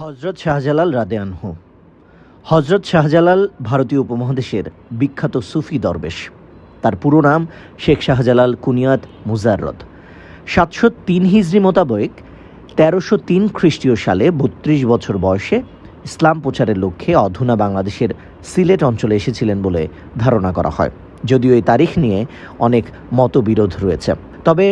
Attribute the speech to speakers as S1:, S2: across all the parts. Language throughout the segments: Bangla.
S1: হজরত শাহজালাল রাদেয়ানহু হজরত শাহজালাল ভারতীয় উপমহাদেশের বিখ্যাত সুফি দরবেশ। তার পুরো নাম শেখ শাহজালাল কুনিয়াত মুজাররদ। সাতশো তিন হিজড়ি মোতাবেক তেরোশো তিন খ্রিস্টীয় সালে বত্রিশ বছর বয়সে ইসলাম প্রচারের লক্ষ্যে অধুনা বাংলাদেশের সিলেট অঞ্চলে এসেছিলেন বলে ধারণা করা হয়। যদিও এই তারিখ নিয়ে অনেক মতবিরোধ রয়েছে। তবে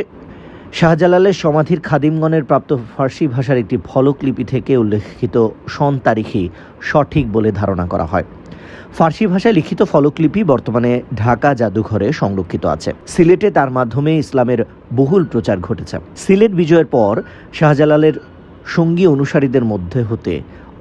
S1: শাহজালালের সমাধির খাদিমগণের প্রাপ্ত ফার্সি ভাষার একটি ফলকলিপি থেকে উল্লেখিত সন তারিখই সঠিক বলে ধারণা করা হয়। ফার্সি ভাষায় লিখিত ফলকলিপি বর্তমানে ঢাকা জাদুঘরে সংরক্ষিত আছে। সিলেটে তার মাধ্যমে ইসলামের বহুল প্রচার ঘটেছে। সিলেট বিজয়ের পর শাহজালালের সঙ্গী অনুসারীদের মধ্যে হতে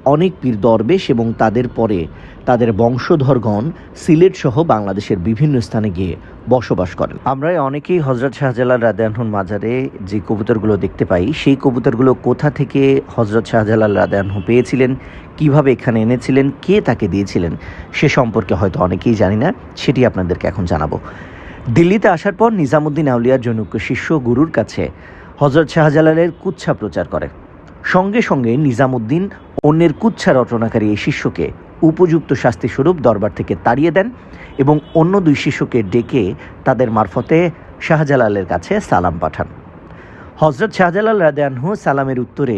S1: অনেক পীর দরবেশ এবং তাদের পরে তাদের বংশধরগণ সিলেট সহ বাংলাদেশের বিভিন্ন স্থানে গিয়ে বসবাস করেন। আমরা অনেকেই হজরত শাহজালাল রাদানহুর মাজারে যে কবুতরগুলো দেখতে পাই, সেই কবুতরগুলো কোথা থেকে হজরত শাহজালাল রাদানহু পেয়েছিলেন, কীভাবে এখানে এনেছিলেন, কে তাকে দিয়েছিলেন, সে সম্পর্কে হয়তো অনেকেই জানি না, সেটি আপনাদেরকে এখন জানাব। দিল্লিতে আসার পর নিজামুদ্দিন আউলিয়ার জনৈক শিষ্য গুরুর কাছে হজরত শাহজালালের কুচ্ছা প্রচার করে। সঙ্গে সঙ্গে নিজামুদ্দিন অন্যের কুচ্ছা রচনাকারী এই শিষ্যকে উপযুক্ত শাস্তিস্বরূপ দরবার থেকে তাড়িয়ে দেন এবং অন্য দুই শিশুকে ডেকে তাদের মারফতে শাহজালালের কাছে সালাম পাঠান। হজরত শাহজালাল রাদেয়ানহু সালামের উত্তরে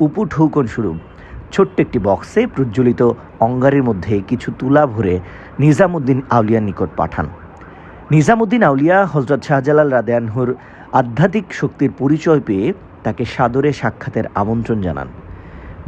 S1: উপু ঠৌকন স্বরূপ ছোট্ট একটি বক্সে প্রজ্বলিত অঙ্গারের মধ্যে কিছু তুলা ভরে নিজামুদ্দিন আউলিয়ার নিকট পাঠান। নিজামুদ্দিন আউলিয়া হজরত শাহজালাল রাদেয়ানহুর আধ্যাত্মিক শক্তির পরিচয় পেয়ে তাকে সাদরে সাক্ষাতের আমন্ত্রণ জানান।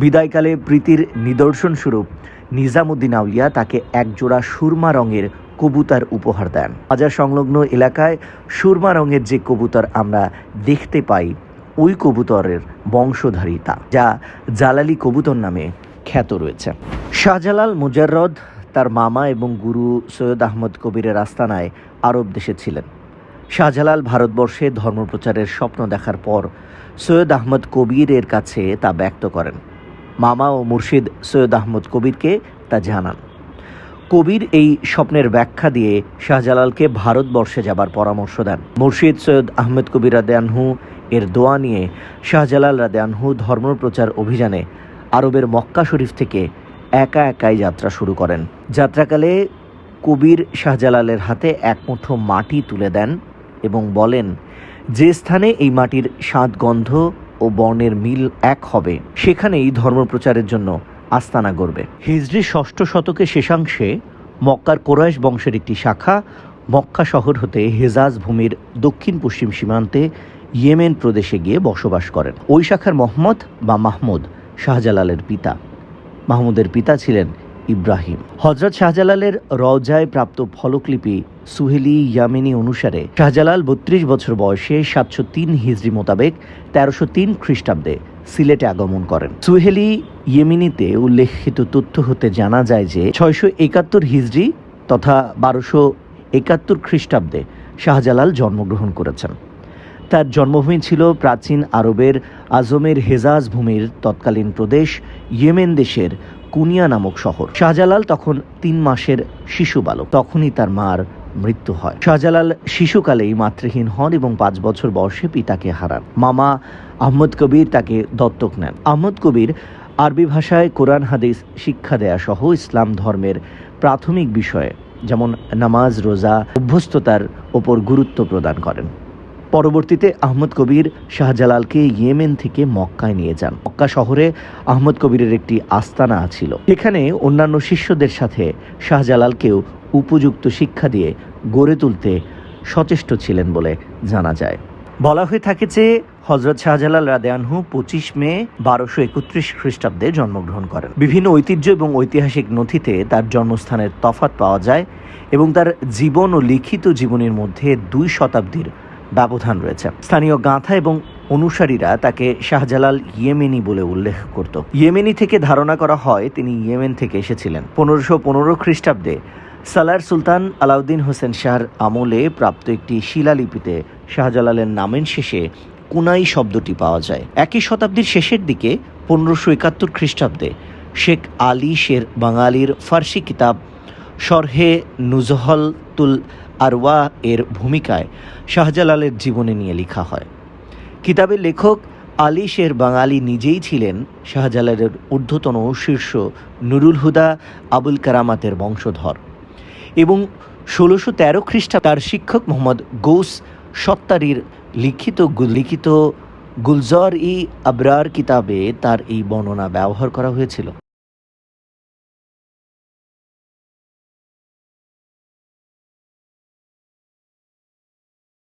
S1: বিদায়কালে প্রীতির নিদর্শন স্বরূপ নিজামুদ্দিন আউলিয়া তাকে একজোড়া সুরমা রঙের কবুতার উপহার দেন। বাজার সংলগ্ন এলাকায় সুরমা রঙের যে কবুতর আমরা দেখতে পাই, ওই কবুতরের বংশধারী তা যা জালালি কবুতর নামে খ্যাত রয়েছে। শাহজালাল মুজাররদ তার মামা এবং গুরু সৈয়দ আহমদ কবিরের আস্তানায় আরব দেশে ছিলেন। শাহজালাল ভারতবর্ষে ধর্মপ্রচারের স্বপ্ন দেখার পর সৈয়দ আহমদ কবিরের কাছে তা ব্যক্ত করেন। মামা ও মুর্শিদ সৈয়দ আহমদ কবিরকে তা জানান। কবির এই স্বপ্নের ব্যাখ্যা দিয়ে শাহজালালকে ভারতবর্ষে যাবার পরামর্শ দেন। মুর্শিদ সৈয়দ আহমেদ কবির রাদেয়ানহু এর দোয়া নিয়ে শাহজালাল রাদেয়ানহু ধর্মপ্রচার অভিযানে আরবের মক্কা শরীফ থেকে একা একাই যাত্রা শুরু করেন। যাত্রাকালে কবির শাহজালালের হাতে এক মুঠো মাটি তুলে দেন এবং বলেন, যে স্থানে এই মাটির স্বাদ, গন্ধ ও বর্ণের মিল এক হবে, সেখানেই ধর্মপ্রচারের জন্য আস্তানা গড়বে। হিজরি ষষ্ঠ শতকে শেষাংশে মক্কার কোরআশ বংশের একটি শাখা, মক্কা শহর হতে হেজাজ ভূমির দক্ষিণ পশ্চিম সীমান্তে ইয়েমেন প্রদেশে গিয়ে বসবাস করেন। ওই শাখার মোহাম্মদ বা মাহমুদ শাহজালালের পিতা। মাহমুদের পিতা ছিলেন ইব্রাহিম। হজরত শাহজালালের রওজায় প্রাপ্ত ফলকলিপি সুহেলি ইয়ামিনী অনুসারে শাহজালাল বত্রিশ বছর বয়সে সাতশো তিন হিজড়ি মোতাবেক তেরোশো তিন খ্রিস্টাব্দে সিলেটে আগমন করেন। সুহেলি ইয়েমিনিতে উল্লেখিত তথ্য হতে জানা যায় যে ছয়শো একাত্তর হিজড়ি তথা বারোশো একাত্তর খ্রিস্টাব্দে শাহজালাল জন্মগ্রহণ করেছেন। তার জন্মভূমি ছিল প্রাচীন আরবের আজমের হেজাজ ভূমির তৎকালীন প্রদেশ ইয়েমেন দেশের কুনিয়া নামক শহর। শাহজালাল তখন তিন মাসের শিশু বালক। তখনই তার মার মৃত্যু হয়। শাহজালাল শিশুকালেই মাতৃহীন হন এবং পাঁচ বছর বয়সে পিতাকে হারান। মামা আহমদ কবির তাকে দত্তক নেন। আহমদ কবির আরবি ভাষায় কোরআন, হাদিস, শিক্ষা দেয়া সহ ইসলাম ধর্মের প্রাথমিক বিষয়ে, যেমন নামাজ, রোজা, অভ্যস্ততার ওপর গুরুত্ব প্রদান করেন। পরবর্তীতে আহমদ কবির শাহজালালকে ইয়েমেন থেকে মক্কায় নিয়ে যান। মক্কা শহরে আহমদ কবিরের একটি আস্তানা ছিল। এখানে অন্যান্য শিষ্যদের সাথে শাহজালালকেও উপযুক্ত শিক্ষা দিয়ে গড়ে তুলতে সচেষ্ট ছিলেন বলে জানা যায়। বলা হয়ে থাকে যে হজরত শাহজালাল রাদেয়ানহু পঁচিশ মে বারোশো একত্রিশ খ্রিস্টাব্দে জন্মগ্রহণ করেন। বিভিন্ন ঐতিহ্য এবং ঐতিহাসিক নথিতে তার জন্মস্থানের তফাৎ পাওয়া যায় এবং তার জীবন ও লিখিত জীবনের মধ্যে দুই শতাব্দীর ব্যবধান রয়েছে। স্থানীয় গাঁথা এবং অনুসারীরা তাকে শাহজালাল ইয়েমেনি বলে উল্লেখ করত। ইয়েমেনি থেকে ধারণা করা হয় তিনি ইয়েমেন থেকে এসেছিলেন। পনেরোশো পনেরো খ্রিস্টাব্দে সালার সুলতান আলাউদ্দিন হোসেন শাহর আমলে প্রাপ্ত একটি শিলালিপিতে শাহজালালের নামের শেষে কুনাই শব্দটি পাওয়া যায়। একই শতাব্দীর শেষের দিকে পনেরোশো একাত্তর খ্রিস্টাব্দে শেখ আলী শের বাঙালির ফার্সি কিতাব শরহে নুজহল তুল আরওয়া এর ভূমিকায় শাহজালালের জীবনী নিয়ে লেখা হয়। কিতাবের লেখক আলী শের বাঙালি নিজেই ছিলেন শাহজালালের ঊর্ধ্বতন শীর্ষ নুরুল হুদা, আবুল কারামাতের বংশধর এবং ষোলোশো তেরো খ্রিস্টা তার শিক্ষক মোহাম্মদ গৌস সত্তারির লিখিত লিখিত গুলজর ই আবরার কিতাবে তার এই বর্ণনা ব্যবহার করা হয়েছিল।